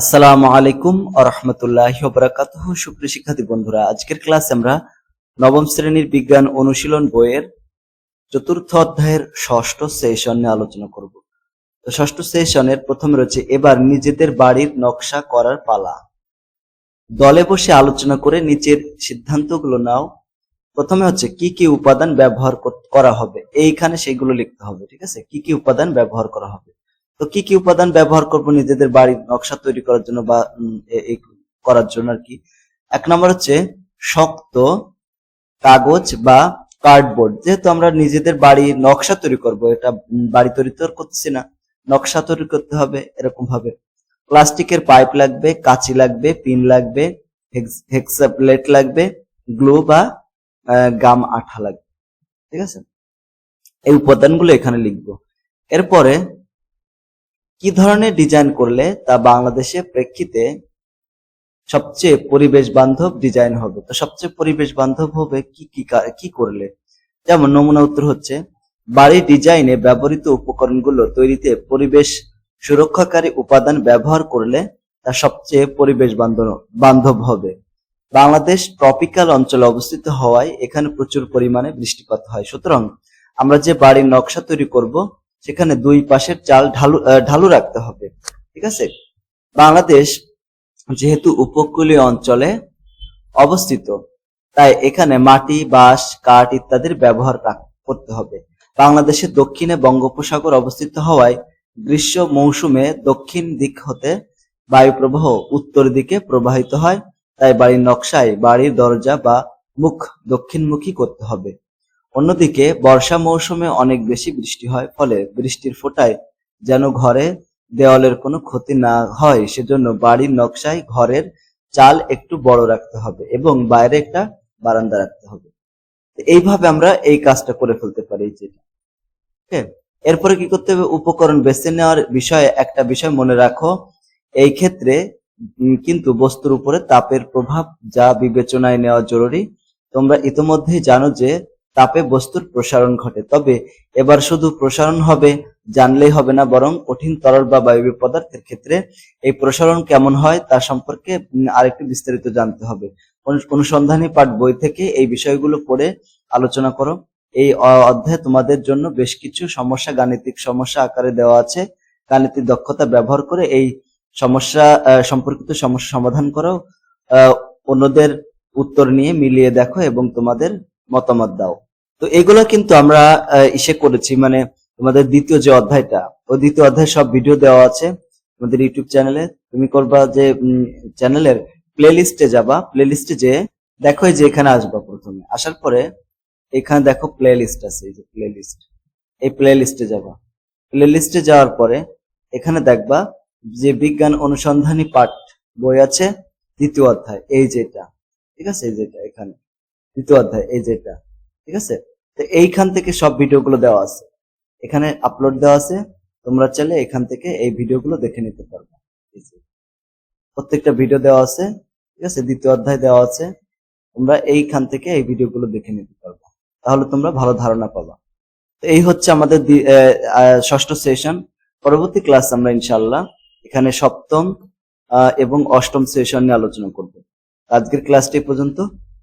আসসালামু আলাইকুম আরহামতুল্লাহ বরাকাত সুপ্রিয় শিক্ষার্থী বন্ধুরা, আজকের ক্লাসে আমরা নবম শ্রেণির বিজ্ঞান অনুশীলন বইয়ের চতুর্থ অধ্যায়ের ষষ্ঠ সেশন নিয়ে আলোচনা করব। তো ষষ্ঠ সেশনের প্রথমে রয়েছে, এবার নিজেদের বাড়ির নকশা করার পালা। দলে বসে আলোচনা করে নিচের সিদ্ধান্তগুলো নাও। প্রথমে হচ্ছে, কি কি উপাদান ব্যবহার করা হবে? এইখানে সেগুলো লিখতে হবে, ঠিক আছে? কি কি উপাদান ব্যবহার করা হবে? তো কি কি উপাদান ব্যবহার করব নিজেদের বাড়ির নকশা তৈরি করার জন্য বা করার জন্য আর কি? এক নম্বর হচ্ছে শক্ত কাগজ বা কার্ডবোর্ড। যেহেতু আমরা নিজেদের বাড়ির নকশা তৈরি করব, এটা বাড়ি তৈরি তো করতেছি না। নকশা তৈরি করতে হবে, এরকম ভাবে। প্লাস্টিকের পাইপ লাগবে, কাঁচি লাগবে, পিন লাগবে, হেক্সা প্লেট লাগবে, গ্লু বা গাম আঠা লাগবে। ঠিক আছে? এই উপাদানগুলো এখানে লিখব। এরপরে কি ধরনের ডিজাইন করলে তা বাংলাদেশে প্রেক্ষিতে সবচেয়ে পরিবেশ বান্ধব ডিজাইন হবে? তো সবচেয়ে পরিবেশ বান্ধব হবে কি কি কি করলে? যেমন নমুনা উত্তর হচ্ছে, বাড়ির ডিজাইনে ব্যবহৃত উপকরণগুলো তৈরিতে পরিবেশ সুরক্ষাকারী উপাদান ব্যবহার করলে তা সবচেয়ে পরিবেশ বান্ধব হবে। বাংলাদেশ ট্রপিক্যাল অঞ্চলে অবস্থিত হওয়ায় এখানে প্রচুর পরিমাণে বৃষ্টিপাত হয়। সুতরাং আমরা যে বাড়ির নকশা তৈরি করব সেখানে দুই পাশের চাল ঢালু ঢালু রাখতে হবে, ঠিক আছে? বাংলাদেশ যেহেতু উপকূলীয় অঞ্চলে অবস্থিত, তাই এখানে মাটি, বাঁশ, কাঠ ইত্যাদির ব্যবহার করতে হবে। বাংলাদেশের দক্ষিণে বঙ্গোপসাগর অবস্থিত হওয়ায় গ্রীষ্ম মৌসুমে দক্ষিণ দিক হতে বায়ু প্রবাহ উত্তর দিকে প্রবাহিত হয়, তাই বাড়ির নকশায় বাড়ির দরজা বা মুখ দক্ষিণমুখী করতে হবে। অন্যদিকে বর্ষা মৌসুমে অনেক বেশি বৃষ্টি হয়, ফলে বৃষ্টির ফোঁটায় যেন ঘরে দেওয়ালের কোনো ক্ষতি না হয়, সেজন্য বাড়ির নকশায় ঘরের চাল একটু বড় রাখতে হবে এবং বাইরে একটা বারান্দা রাখতে হবে। এইভাবে আমরা এই কাজটা করে ফেলতে পারি যেটা। এরপরে কি করতে হবে? উপকরণ বেছে নেওয়ার বিষয়ে একটা বিষয় মনে রাখো। এই ক্ষেত্রে কিন্তু বস্তুর উপরে তাপের প্রভাব যা বিবেচনায় নেওয়া জরুরি। তোমরা ইতোমধ্যেই জানো যে তাপে বস্তুর প্রসারণ ঘটে। তবে এবার শুধু প্রসারণ হবে, জানলেই হবে না বরং কঠিন তরল বা বায়বীয় পদার্থের ক্ষেত্রে এই প্রসারণ কেমন হয় তা সম্পর্কে আরেকটু বিস্তারিত জানতে হবে। অনুসন্ধানী পাঠ বই থেকে এই বিষয়গুলো পড়ে আলোচনা করো। এই অধ্যায়ে তোমাদের জন্য বেশ কিছু সমস্যা, গাণিতিক সমস্যা আকারে দেওয়া আছে। গাণিতিক দক্ষতা ব্যবহার করে এই সমস্যা সম্পর্কিত সমস্যা সমাধান করো। অন্যদের উত্তর নিয়ে মিলিয়ে দেখো এবং তোমাদের মতামত দাও। তো এগুলো কিন্তু আমরা ইসে করেছি মানে তোমাদের দ্বিতীয় যে অধ্যায়টা, ওই দ্বিতীয় অধ্যায় সব ভিডিও দেওয়া আছে তোমাদের ইউটিউব চ্যানেলে তুমি করবা যে চ্যানেলের প্লে লিস্টে যাবা প্লে লিস্টে যে, দেখো যে এখানে আসবা প্রথমে। আসার পরে এখানে দেখো প্লে লিস্ট আছে, এই যে প্লে লিস্ট এই প্লে লিস্টে যাবা। প্লে লিস্টে যাওয়ার পরে এখানে দেখবা যে বিজ্ঞান অনুসন্ধানী পাঠ বই আছে, দ্বিতীয় অধ্যায়, এই যেটা। ঠিক আছে? এই যেটা এখানে। দ্বিতীয় অধ্যায়, এই যেটা। ঠিক আছে? তো এইখান থেকে সব ভিডিওগুলো দেওয়া আছে। এখানে আপলোড দেওয়া আছে। তোমরা চাইলে এখান থেকে এই ভিডিওগুলো দেখে নিতে পারবে। প্রত্যেকটা ভিডিও দেওয়া আছে। ঠিক আছে? দ্বিতীয় অধ্যায় দেওয়া আছে। তোমরা এইখান থেকে এই ভিডিওগুলো দেখে নিতে পারবে। তাহলে তোমরা ভালো ধারণা পাবা। তো এই হচ্ছে আমাদের ষষ্ঠ সেশন পরবর্তী ক্লাস আমরা ইনশাল্লাহ এখানে সপ্তম এবং অষ্টম সেশন নিয়ে আলোচনা করব। আজকের ক্লাসটি পর্যন্ত।